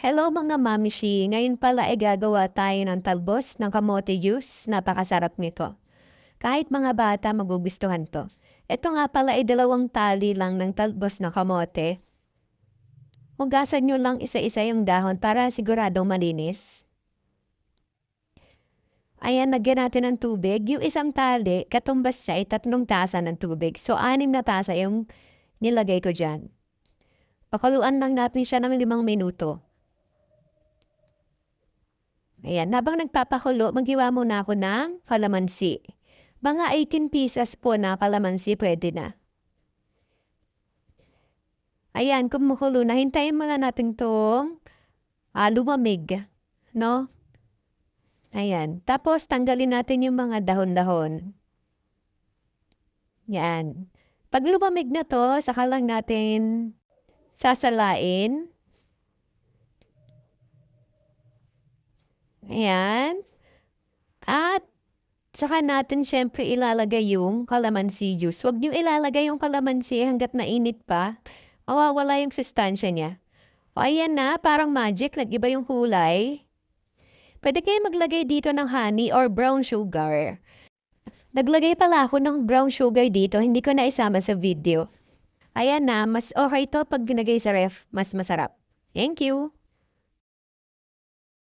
Hello mga mamishi! Ngayon pala ay gagawa tayo ng talbos ng kamote juice. Napakasarap nito. Kahit mga bata magugustuhan to. Ito nga pala ay dalawang tali lang ng talbos ng kamote. Hugasan nyo lang isa-isa yung dahon para siguradong malinis. Ayan, nagyan natin ng tubig. Yung isang tali, katumbas siya ay tatlong tasa ng tubig. So, anim na tasa yung nilagay ko dyan. Pakaluan lang natin siya ng limang minuto. Ayan, habang nagpapakulo, maghiwa muna ako ng kalamansi. Mga 18 pieces po na kalamansi pwede na. Ayan, kumukulo na. Hintayin muna natin itong ah, lumamig. No? Ayan. Tapos, tanggalin natin yung mga dahon-dahon. Yan. Pag lumamig na to, saka lang natin sasalain. Ayan. At saka natin syempre ilalagay yung calamansi juice. Huwag niyo ilalagay yung calamansi hanggat nainit pa. Mawawala yung sustansya niya. O ayan na, parang magic, nag-iba yung kulay. Pwede kayo maglagay dito ng honey or brown sugar. Naglagay pala ako ng brown sugar dito, hindi ko na isama sa video. Ayan na, mas okay to pag ginagay sa ref, mas masarap. Thank you!